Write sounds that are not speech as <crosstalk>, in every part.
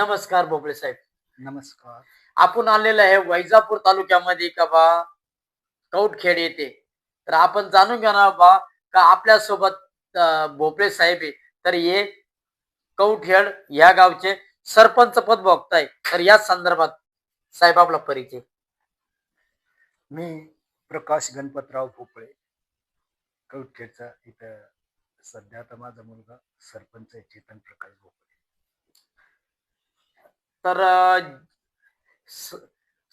नमस्कार बोबळे साहेब. नमस्कार. आपण आलेलं आहे वैजापूर तालुक्यामध्ये का बा? कौटखेड येथे. तर आपण जाणून घेणार बा का आपल्यासोबत भोपळे साहेब आहे. तर हे कौटखेड या गावचे सरपंच पद बघताय तर या संदर्भात साहेब आपला परिचय. मी प्रकाश गणपतराव भोपळे कवठेचा इथं सध्या आता माझा मुलगा सरपंच आहे चेतन प्रकाश भोपळे. तर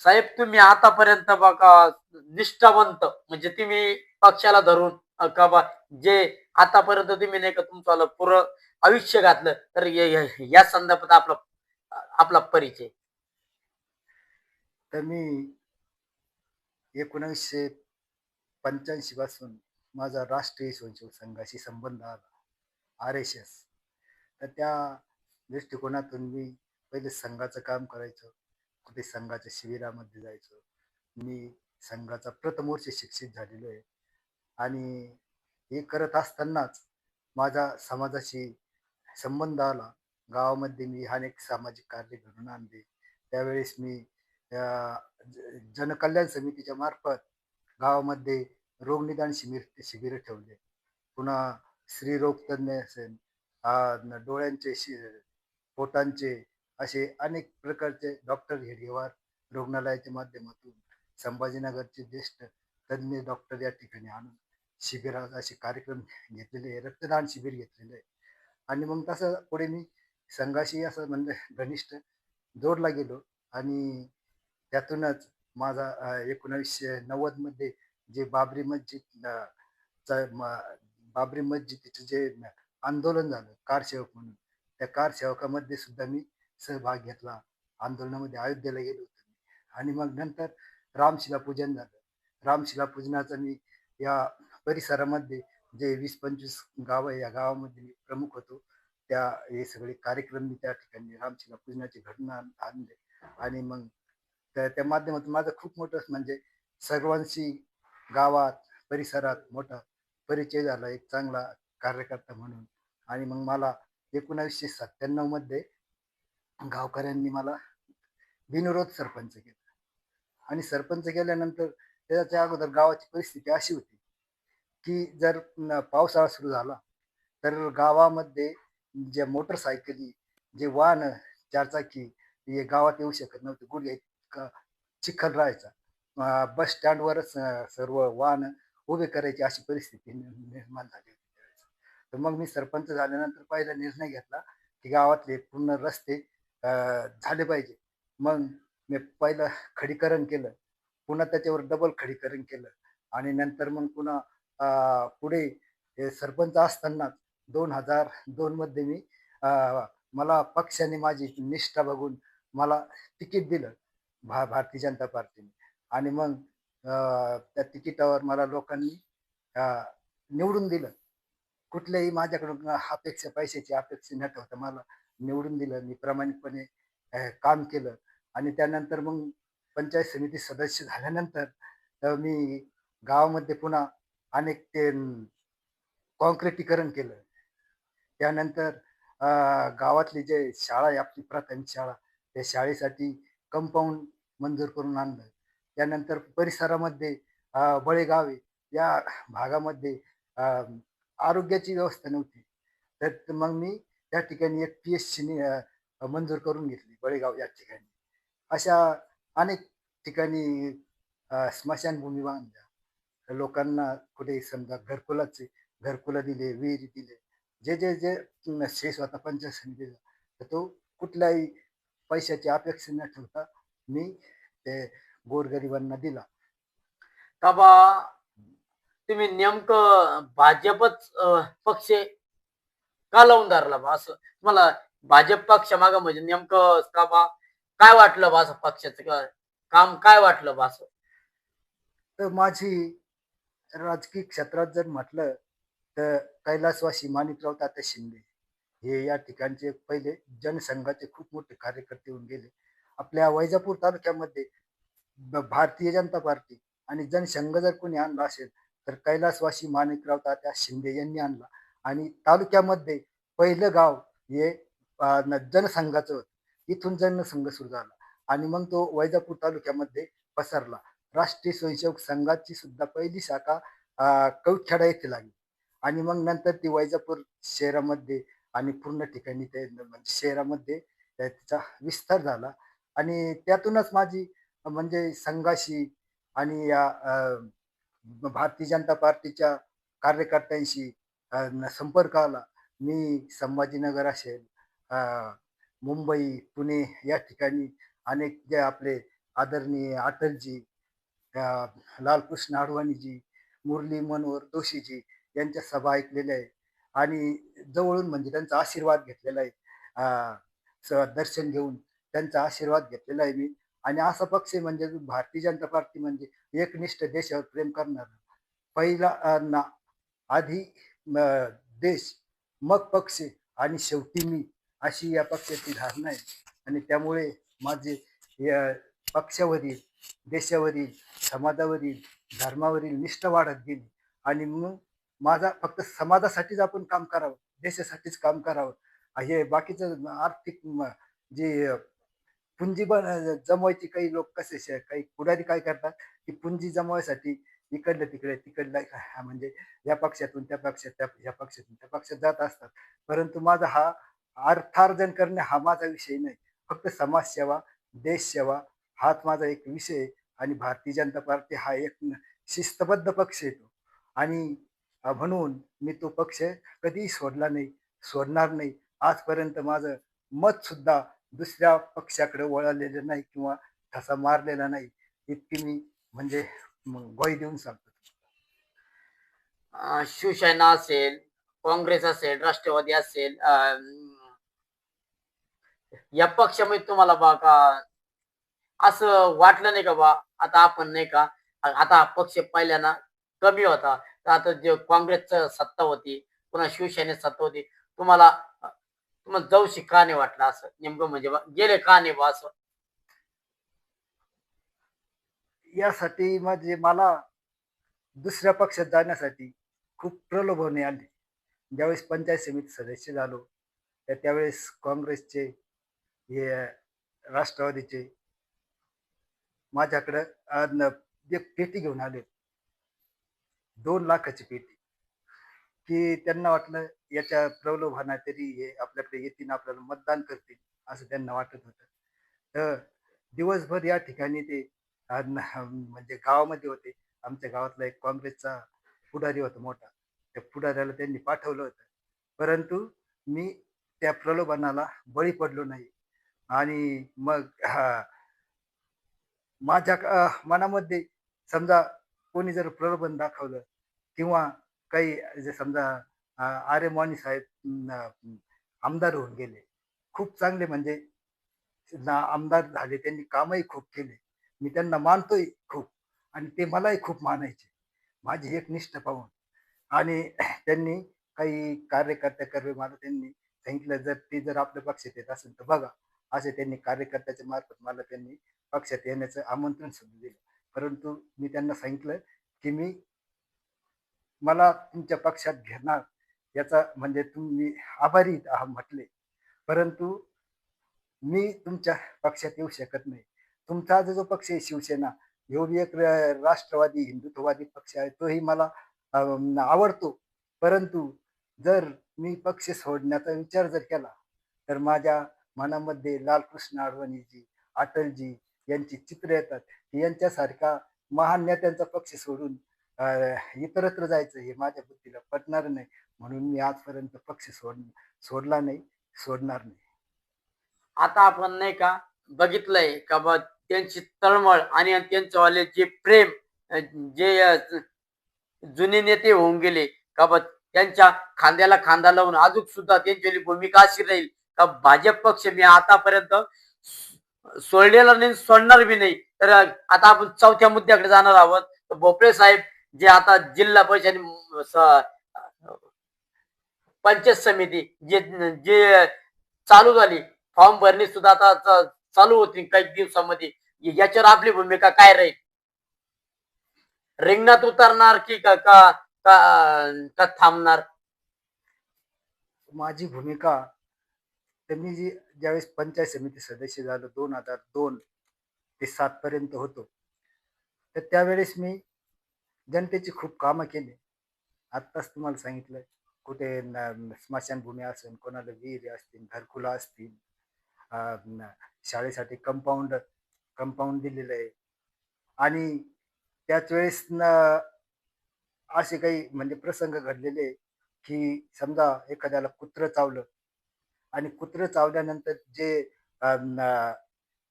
साहेब तुम्ही आतापर्यंत बघा निष्ठावंत म्हणजे तुम्ही पक्षाला धरून का बा जे आतापर्यंत तुम्ही नाही का तुमचं पुरं आयुष्य घातलं तर या- या संदर्भात आपला आपला परिचय. तर मी एकोणीसशे पंच्याऐंशी पासून माझा राष्ट्रीय स्वयंसेवक संघाशी संबंध आला आर एस एस. तर त्या दृष्टिकोनातून मी पहिले संघाचं काम करायचं कुठे संघाच्या शिबिरामध्ये जायचो. मी संघाचा प्रथमोर्ष शिक्षित झालेलो आहे. आणि हे करत असतानाच माझा समाजाशी संबंध आला. गावामध्ये मी अनेक सामाजिक कार्य घडून आणले. त्यावेळेस मी जनकल्याण समितीच्या मार्फत गावामध्ये रोगनिदान शिबिर शिबिर ठेवले. पुन्हा स्त्रीरोग तज्ज्ञ असेल डोळ्यांचे शि पोटांचे असे अनेक प्रकारचे डॉक्टर हेडगेवार रुग्णालयाच्या माध्यमातून संभाजीनगरचे ज्येष्ठ तज्ज्ञ डॉक्टर या ठिकाणी आणून शिबिरात असे कार्यक्रम घेतलेले आहे रक्तदान शिबिर घेतलेलं आहे. आणि मग तसं पुढे मी संघाशी असं म्हणजे घनिष्ठ जोडला गेलो आणि त्यातूनच माझा एकोणावीसशे नव्वदमध्ये जे बाबरी मस्जिद म- बाबरी मस्जिदचं जे आंदोलन झालं कारसेवक म्हणून त्या कारसेवकामध्ये सुद्धा मी सहभाग घेतला. आंदोलनामध्ये अयोध्येला गेलो होतो मी. आणि मग नंतर रामशिला पूजन झालं. रामशिला पूजनाचं मी या परिसरामध्ये जे वीस पंचवीस गाव आहे या गावामध्ये मी प्रमुख होतो. त्या हे सगळे कार्यक्रम मी त्या ठिकाणी रामशिला पूजनाची घटना आणले. आणि मग त्या त्या माध्यमातून माझं खूप मोठं म्हणजे सर्वांशी गावात परिसरात मोठा परिचय झाला. एक चांगला कार्यकर्ता म्हणून. आणि मग मला एकोणावीसशे सत्त्याण्णवमध्ये गावकऱ्यांनी मला बिनविरोध सरपंच केलं. आणि सरपंच केल्यानंतर त्याच्या अगोदर गावाची परिस्थिती अशी होती की जर पावसाळा सुरू झाला तर गावामध्ये ज्या मोटरसायकली जे वाहन चारचाकी हे गावात येऊ शकत नव्हते. गुडघ्या चिखल राहायचा. बस स्टँडवरच सर्व वाहन उभे करायची अशी परिस्थिती निर्माण झाली होती तर मग मी सरपंच झाल्यानंतर पहिला निर्णय घेतला की गावातले पूर्ण रस्ते झाले पाहिजे. मग मी पहिलं खडीकरण केलं. पुन्हा त्याच्यावर डबल खडीकरण केलं. आणि नंतर मग पुन्हा पुढे हे सरपंच असताना दोन हजार दोनमध्ये मी मला पक्षाने माझी निष्ठा बघून मला तिकीट दिलं भा भारतीय जनता पार्टीने. आणि मग त्या तिकिटावर मला लोकांनी निवडून दिलं. कुठल्याही माझ्याकडून अपेक्षा पैशाची अपेक्षा न ठेवता मला निवडून दिलं मी प्रामाणिकपणे काम केलं. आणि त्यानंतर मग पंचायत समिती सदस्य झाल्यानंतर मी गावामध्ये पुन्हा अनेक ते कॉन्क्रिटीकरण केलं. त्यानंतर गावातली जे शाळा आहे आपली प्राथमिक शाळा त्या शाळेसाठी कंपाऊंड मंजूर करून आणलं. त्यानंतर परिसरामध्ये बळेगावे बळेगाव या भागामध्ये आरोग्याची व्यवस्था नव्हती. तर मग मी त्या ठिकाणी एक पी एस सीने मंजूर करून घेतली बळेगाव या ठिकाणी. अशा अनेक ठिकाणी स्मशानभूमी बांधल्या. लोकांना कुठे समजा घरकुलाचे घरकुला दिले विहिरी दिले. जे जे जे शेष होता पंचायत समितीचा तर तो कुठल्याही पैशाची अपेक्षा न ठेवता मी ते गोरगरिबांना दिला. का बा तुम्ही नेमकं भाजपच पक्ष का लावून धरला बा? असं तुम्हाला भाजप पक्ष माग म्हणजे नेमकं का बा? काय वाटलं बा असं पक्षाचं? का- काम काय वाटलं बा असं? तर माझी राजकीय क्षेत्रात जर म्हटलं तर कैलासवासी माणिकराव तात्या शिंदे हे या ठिकाणचे पहिले जनसंघाचे खूप मोठे कार्यकर्ते होऊन गेले. आपल्या वैजापूर तालुक्यामध्ये भारतीय जनता पार्टी आणि जनसंघ जर कोणी आणला असेल तर कैलासवासी माणिकराव तात्या शिंदे यांनी आणला. आणि तालुक्यामध्ये पहिलं गाव हे न- जनसंघाचं होतं. इथून जनसंघ सुरू झाला आणि मग तो वैजापूर तालुक्यामध्ये पसरला. राष्ट्रीय स्वयंसेवक संघाची सुद्धा पहिली शाखा अं, येथे लागली. आणि मग नंतर ती वैजापूर शहरामध्ये आणि पूर्ण ठिकाणी ते म्हणजे शहरामध्ये त्याचा विस्तार झाला. आणि त्यातूनच माझी म्हणजे संघाशी आणि या भारतीय जनता पार्टीच्या कार्यकर्त्यांशी संपर्क आला. मी संभाजीनगर असेल मुंबई पुणे या ठिकाणी अनेक जे आपले आदरणीय अटलजी लालकृष्ण आडवाणीजी मुरली मनोहर जोशीजी यांच्या सभा ऐकलेल्या आहे आणि जवळून म्हणजे त्यांचा आशीर्वाद घेतलेला आहे. स- दर्शन घेऊन त्यांचा आशीर्वाद घेतलेला आहे मी. आणि असा पक्ष म्हणजे भारतीय जनता पार्टी म्हणजे एकनिष्ठ देशावर प्रेम करणार. पहिला ना आधी देश मग पक्ष आणि शेवटी मी अशी या पक्षाची धारणा आहे. आणि त्यामुळे माझे या पक्षावरील देशावरील समाजावरील धर्मावरील निष्ठा वाढत गेली. आणि मग माझा फक्त समाजासाठीच आपण काम करावं देशासाठीच काम करावं. हे बाकीचं आर्थिक म- जे पुंजी बन जमवायची काही लोक कसे काही पुढारी काय करतात की पुंजी जमवायसाठी इकडलं तिकडे तिकडलं हा म्हणजे या पक्षातून त्या पक्षात त्या या पक्षातून त्या पक्षात जात असतात. परंतु माझा हा अर्थार्जन करणे हा माझा विषय नाही. फक्त समाजसेवा देशसेवा हाच माझा एक विषय आहे. आणि भारतीय जनता पार्टी हा एक शिस्तबद्ध पक्ष येतो आणि म्हणून मी तो पक्ष कधीही सोडला नाही सोडणार नाही. आजपर्यंत माझं मत सुद्धा दुसऱ्या पक्षाकडे वळलेलं नाही किंवा ठसा मारलेला नाही. इतकी मी म्हणजे म, ग्वाही देऊन सांगतो. अं, शिवसेना असेल काँग्रेस असेल राष्ट्रवादी असेल अं, या पक्षामध्ये तुम्हाला बा का असं वाटलं नाही का बा? आता आपण नाही का? आ- आता हा पक्ष पहिल्याना कमी होता. तर आता जे काँग्रेसचं सत्ता होती पुन्हा शिवसेनेत सत्ता होती तुम्हाला तुम्हाला जाऊशी का नाही वाटलं असं? नेमकं म्हणजे बा गेले का नाही बा असं? यासाठी म्हणजे मला दुसऱ्या पक्षात जाण्यासाठी खूप प्रलोभने आली. ज्यावेळेस पंचायत समिती सदस्य झालो तर त्यावेळेस काँग्रेसचे हे राष्ट्रवादीचे माझ्याकडं एक पेटी घेऊन आले दोन लाखाची पेटी. की त्यांना वाटलं याच्या प्रलोभना तरी हे आपल्याकडे येतील आपल्याला मतदान करतील असं त्यांना वाटत होतं. तर दिवसभर या ठिकाणी ते <laughs> म्हणजे गावामध्ये होते. आमच्या गावातला एक काँग्रेसचा पुढारी होता मोठा. त्या पुढाऱ्याला त्यांनी पाठवलं होतं. परंतु मी त्या प्रलोभनाला बळी पडलो नाही. आणि मग माझ्या मनामध्ये समजा कोणी जर प्रलोभन दाखवलं किंवा काही जे समजा आर्य मानी साहेब आमदार होऊन गेले. खूप चांगले म्हणजे ना आमदार झाले. त्यांनी कामही खूप केले. मी त्यांना मानतोय खूप. आणि ते मलाही खूप मानायचे. माझी एक निष्ठ पाहून. आणि त्यांनी काही कार्यकर्त्या कर्वे मला त्यांनी सांगितलं जर ते जर आपल्या पक्षात येत असेल तर बघा. असे त्यांनी कार्यकर्त्याच्या मार्फत मला त्यांनी पक्षात येण्याचं आमंत्रण सुद्धा दिलं. परंतु मी त्यांना सांगितलं की मी मला तुमच्या पक्षात घेणार. याचा म्हणजे तुम्ही आभारी आहा म्हटले. परंतु मी तुमच्या पक्षात येऊ शकत नाही. तुमचा जो पक्ष आहे शिवसेना ह्यो बी एक राष्ट्रवादी हिंदुत्ववादी पक्ष आहे. तोही मला आवडतो. परंतु जर मी पक्ष सोडण्याचा विचार जर केला तर माझ्या मनामध्ये लालकृष्ण अडवाणीजी अटलजी यांची चित्र येतात. की यांच्यासारखा महान नेत्यांचा पक्ष सोडून इतरत्र जायचं हे माझ्या बुद्धीला पटणार नाही. म्हणून मी आजपर्यंत पक्ष सोड सोडला नाही सोडणार नाही. आता आपण नाही का बघितलंय का त्यांची तळमळ आणि त्यांचं जे प्रेम जे जुने नेते होऊन गेले का त्यांच्या खांद्याला खांदा लावून अजून सुद्धा त्यांची भूमिका अशी राहील का भाजप पक्ष मी आतापर्यंत सोडलेला नाही सोडणार बी नाही. तर आता आपण चौथ्या मुद्द्याकडे जाणार आहोत. तर भोपळे साहेब जे आता जिल्हा परिषद पंचायत समिती जे जे चालू झाली फॉर्म भरणे सुद्धा आता चालू होती काही दिवसामध्ये. याच्यावर आपली भूमिका काय राहील? रिंगणात उतरणार की का का का- का थांबणार? माझी भूमिका तर मी जी ज्यावेळेस पंचायत समिती सदस्य झालो दोन हजार दोन ते सात पर्यंत होतो. तर त्यावेळेस मी जनतेची खूप कामं केली. आत्ताच तुम्हाला सांगितलं कुठे स्मशानभूमी असेल कोणाला विहिरी असतील घरकुला असतील शाळेसाठी कंपाऊंड कंपाऊंड दिलेलं आहे. आणि त्याच वेळेस न असे काही म्हणजे प्रसंग घडलेले की समजा एखाद्याला कुत्रं चावलं आणि कुत्रं चावल्यानंतर जे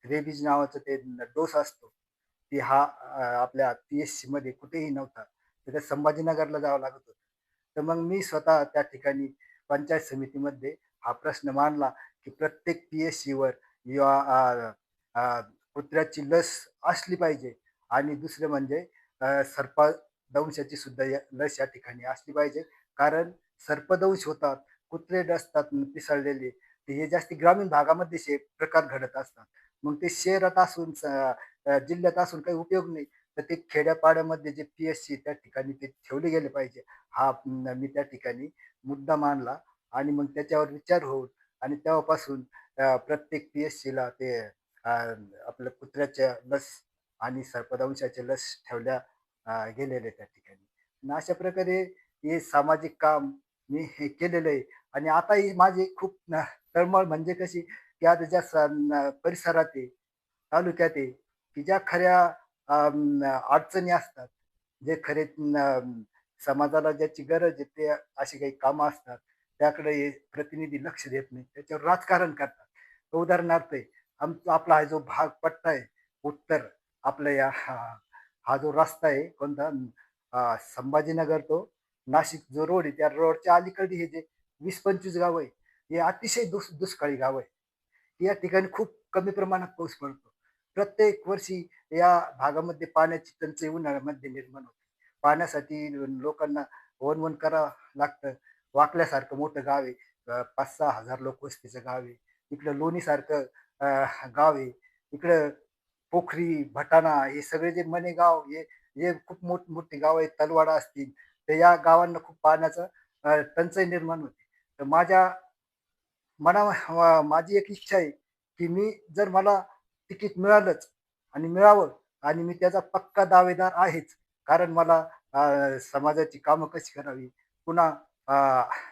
रेबीज नावाचं ते डोस असतो ती हा आपल्या पी एस सी मध्ये कुठेही नव्हता तिथे संभाजीनगरला जावं लागत होतं. तर मग मी स्वतः त्या ठिकाणी पंचायत समितीमध्ये हा प्रश्न मांडला की प्रत्येक पी एस सीवर या कुत्र्याची लस असली पाहिजे. आणि दुसरं म्हणजे सर्पदंशाची सुद्धा या- लस या ठिकाणी असली पाहिजे. कारण सर्पदंश होतात कुत्रे डसतात पिसळलेले ते हे जास्ती ग्रामीण भागामध्ये शे प्रकार घडत असतात. मग ते शहरात असून स- जिल्ह्यात असून काही उपयोग नाही. तर ते खेड्यापाड्यामध्ये जे पी एस सी त्या ठिकाणी ते ठेवले गेले पाहिजे. हा मी त्या ठिकाणी मुद्दा मांडला. आणि मग त्याच्यावर विचार होऊन आणि तेव्हापासून प्रत्येक पी एस सीला ते आपल्या कुत्र्याच्या लस आणि सर्पदंशाचे लस ठेवल्या गेलेले त्या ठिकाणी. अशा प्रकारे हे सामाजिक काम मी हे केलेलं आहे. आणि आता ही माझी खूप तळमळ म्हणजे कशी की आता ज्या स- परिसरात आहे तालुक्यात आहे की ज्या खऱ्या अडचणी असतात जे खरे समाजाला ज्याची गरज आहे ते अशी काही कामं असतात त्याकडे हे प्रतिनिधी लक्ष देत नाही. त्याच्यावर राजकारण करतात. उदाहरणार्थ आहे, आमचा आपला हा जो भाग पट्टा आहे उत्तर आपल्या या हा हा जो रस्ता आहे कोणता? संभाजीनगर तो नाशिक जो रोड आहे त्या रोडच्या अलीकडे हे जे वीस पंचवीस गाव आहे हे अतिशय दुस दुष्काळी गाव आहे. या ठिकाणी खूप कमी प्रमाणात पाऊस पडतो. प्रत्येक वर्षी या भागामध्ये पाण्याची टंचाई उन्हाळ्यामध्ये निर्माण होते. पाण्यासाठी लोकांना वन वन करावं लागतं. वाकल्यासारखं मोठं गाव आहे. पाच सहा हजार लोक वस्तीचं गाव आहे. इकडं लोणीसारखं गाव आहे. इकडं पोखरी भटाणा हे सगळे जे मने गाव हे जे खूप मोठ मोठी गाव आहेत तलवाडा असतील. तर या गावांना खूप पाहण्याचं टंचाई निर्माण होते. तर माझ्या मना माझी एक इच्छा आहे की मी जर मला तिकीट मिळालंच आणि मिळावं आणि मी त्याचा पक्का दावेदार आहेच. कारण मला समाजाची कामं कशी करावी? पुन्हा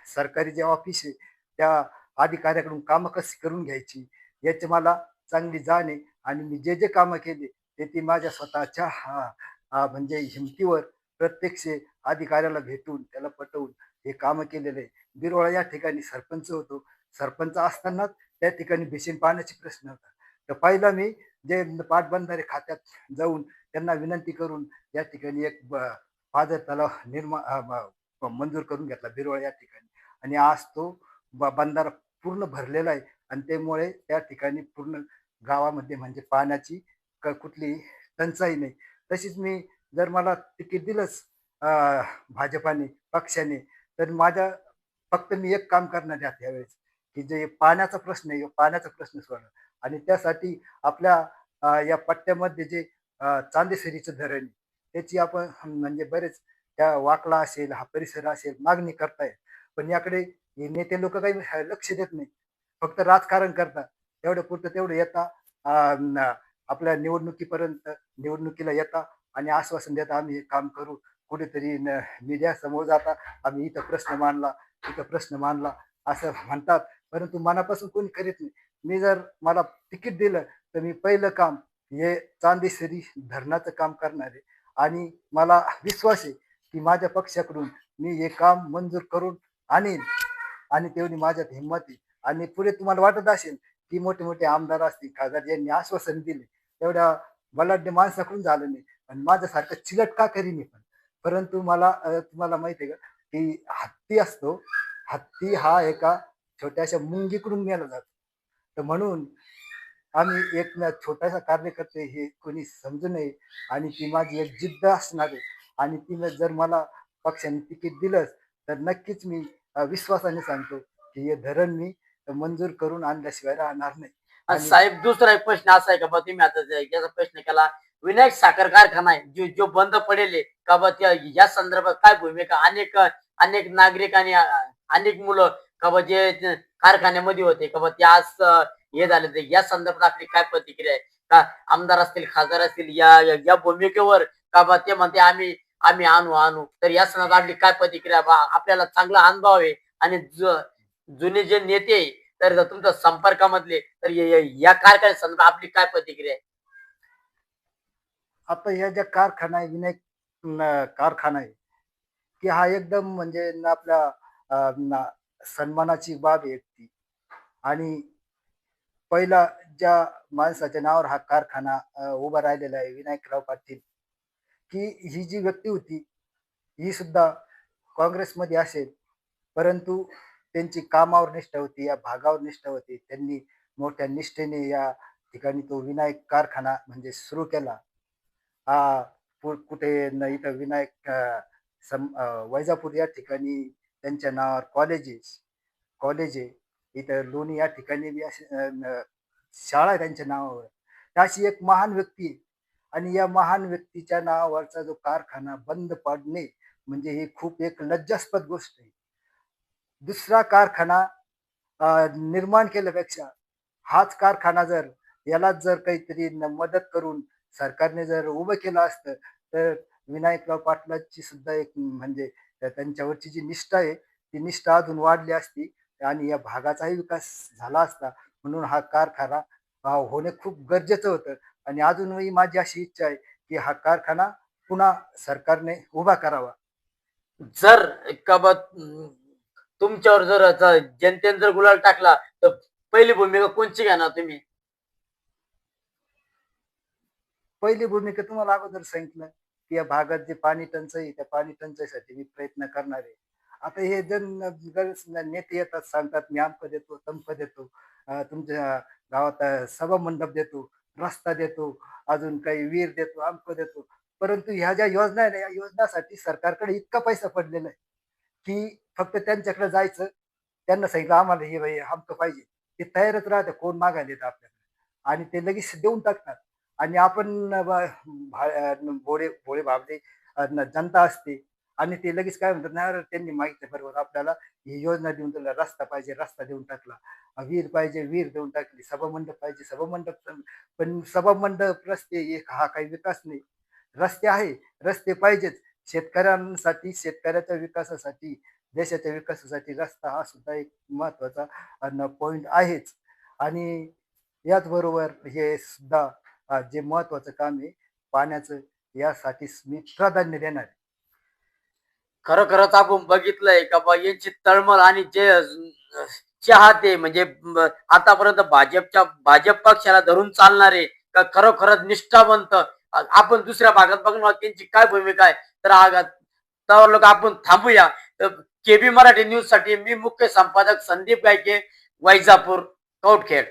सरकारी जे ऑफिस आहे त्या अधिकाऱ्याकडून कामं कशी करून घ्यायची याची मला चांगली जाण आहे. आणि मी जे जे कामं केले ते ती माझ्या स्वतःच्या हा- म्हणजे हिमतीवर प्रत्यक्ष अधिकाऱ्याला भेटून त्याला पटवून हे कामं केलेले आहे. बिरोळा या ठिकाणी सरपंच होतो. सरपंच असतानाच त्या ठिकाणी भीषण पाण्याचे प्रश्न होता तर पहिला मी जे पाटबंधारे खात्यात जाऊन त्यांना विनंती करून या ठिकाणी एक फादर तलाव निर्मा मंजूर करून घेतला बिरवळ या ठिकाणी. आणि आज तो ब- बंधारा पूर्ण भरलेला आहे. आणि त्यामुळे त्या ठिकाणी पूर्ण गावामध्ये म्हणजे पाण्याची क कुठली टंचाई नाही. तशीच मी जर मला तिकीट दिलंच भाजपाने पक्षाने तर माझ्या फक्त मी एक काम करणार आहे यावेळेस की जे पाण्याचा प्रश्न आहे पाण्याचा प्रश्न सोडणार आणि त्यासाठी आपल्या या पट्ट्यामध्ये जे चांदेसरीचं धरण आहे, त्याची आपण म्हणजे बरेच त्या वाकला असेल हा परिसर असेल मागणी करतायत पण याकडे हे नेते लोक काही लक्ष देत नाही फक्त राजकारण करतात. तेवढं पुरतं तेवढं येता आपल्या निवडणुकीपर्यंत निवडणुकीला येता आणि आश्वासन देता आम्ही हे काम करू. कुठेतरी मीडिया समोर जाता. आम्ही इथं प्रश्न मांडला इथं प्रश्न मांडला असं म्हणतात. परंतु मनापासून कोणी करीत नाही. मी जर मला तिकीट दिलं तर मी पहिलं काम हे चांदेसरी धरणाचं काम करणार आहे. आणि मला विश्वास आहे की माझ्या पक्षाकडून मी हे काम मंजूर करून आणीन. आणि तेवढी माझ्यात हिंमत आहे. आणि पुढे तुम्हाला वाटत असेल की मोठे मोठे आमदार असतील खासदार यांनी आश्वासन दिले. तेवढ्या बलाढ्य माणसाकडून झालं नाही. आणि माझ्यासारखं चिलट का करीन मी पण? परंतु मला तुम्हाला माहिती आहे का की हत्ती असतो. हत्ती हा एका छोट्याशा मुंगीकडून नेला जातो. तर म्हणून आम्ही एक छोटासा कार्यकर्ते हे कोणी समजू नये. आणि ती माझी एक जिद्द असणार आहे. आणि तिनं जर मला पक्षाने तिकीट दिलंच तर नक्कीच मी विश्वासाने सांगतो की हे धरण मी मंजूर करून आणल्याशिवाय राहणार नाही. साहेब दुसरा एक प्रश्न असा आहे का बा तुम्ही आता याचा प्रश्न केला विनायक साखर कारखाना आहे जो जो बंद पडेल का बा त्या या संदर्भात काय भूमिका? अनेक अनेक नागरिक आणि अनेक मुलं का बा जे कारखान्यामध्ये होते का बा ते आज हे झाले ते या संदर्भात आपली काय प्रतिक्रिया आहे? का आमदार असतील खासदार असतील या या- या भूमिकेवर का बा ते म्हणते आम्ही आम्ही आणू आणू. तर या सणात आपली काय प्रतिक्रिया? बा आपल्याला चांगला अनुभव आहे. आणि जुने जे नेते आहे, तर जर तुमच्या संपर्कामधले तर या- कारखान्या संदर्भात आपली काय प्रतिक्रिया आहे? आता ह्या ज्या कारखाना आहे विनायक कारखाना आहे की हा एकदम म्हणजे आपल्या सन्मानाची बाब आहे ती. आणि पहिला ज्या माणसाच्या नावावर हा कारखाना उभा राहिलेला आहे विनायकराव पाटील की ही जी व्यक्ती होती ही सुद्धा काँग्रेसमध्ये असेल. परंतु त्यांची कामावर निष्ठा होती या भागावर निष्ठा होती. त्यांनी मोठ्या निष्ठेने या ठिकाणी तो विनायक कारखाना म्हणजे सुरू केला. हा कुठे न इथं विनायक सम वैजापूर या ठिकाणी त्यांच्या नावावर कॉलेजेस कॉलेज आहे. इथं लोणी या ठिकाणी बी अशी शाळा त्यांच्या नावावर. अशी एक महान व्यक्ती आणि या महान व्यक्तीच्या नावावरचा जो कारखाना बंद पडणे म्हणजे ही खूप एक लज्जास्पद गोष्ट आहे. दुसरा कारखाना निर्माण केल्यापेक्षा हाच कारखाना जर यालाच जर काहीतरी मदत करून सरकारने जर उभं केलं असतं तर विनायकराव पाटलाची सुद्धा एक म्हणजे त्यांच्यावरची जी निष्ठा आहे ती निष्ठा अजून वाढली असती आणि या भागाचाही विकास झाला असता म्हणून हा कारखाना होणे खूप गरजेचं होतं. आणि अजूनही माझी अशी इच्छा आहे की हा कारखाना पुन्हा सरकारने उभा करावा. जर का बा अं, तुमच्यावर जर आता जनतेने जर गुलाल टाकला तर पहिली भूमिका कोणची घेणार तुम्ही? पहिली भूमिका तुम्हाला अगोदर सांगितलं की या भागात जे पाणी टंचाई आहे, त्या पाणी टंचाईसाठी मी प्रयत्न करणार आहे. आता हे गरज नेते येतात सांगतात मी अमक देतो तमक देतो अं, तुमच्या गावात अं, सभा मंडप देतो रस्ता देतो अजून काही वीर देतो अमक देतो. परंतु ह्या ज्या योजना आहे ना या योजनासाठी सरकारकडे इतका पैसा पडलेला आहे की फक्त त्यांच्याकडे जायचं त्यांना सांगितलं आम्हाला हे बाई आमकं पाहिजे. ते तयारच राहते कोण मागायला येतं आपल्याकडे. आणि ते लगेच देऊन टाकतात. आणि आपण भा- भोळे भोळे भाबडे जनता असते आणि ते लगेच काय म्हणतात नाही त्यांनी मागितलं बरोबर. आपल्याला ही योजना देऊन दिला रस्ता पाहिजे रस्ता देऊन टाकला. वीर विहीर पाहिजे विहीर देऊन टाकली सभामंडप पाहिजे सभामंडप पण सभामंडप रस्ते एक हा काही विकास नाही. रस्ते आहे रस्ते पाहिजेच. शेतकऱ्यांसाठी शेतकऱ्याच्या विकासासाठी देशाच्या विकासासाठी रस्ता हा सुद्धा एक महत्त्वाचा पॉइंट आहेच. आणि याचबरोबर हे सुद्धा जे महत्वाचं काम आहे पाण्याचं यासाठी मी प्राधान्य देणार आहे. खरोखरच आपण बघितलंय का बा यांची तळमळ आणि जे चाहते म्हणजे आतापर्यंत भाजपच्या भाजप पक्षाला धरून चालणारे का खरोखरच निष्ठावंत आपण दुसऱ्या भागात बघणार आहोत त्यांची काय भूमिका आहे. तर आगात तर लोक आपण थांबूया. तर केबी मराठी न्यूजसाठी मी मुख्य संपादक संदीप गायके वैजापूर कौटखेड.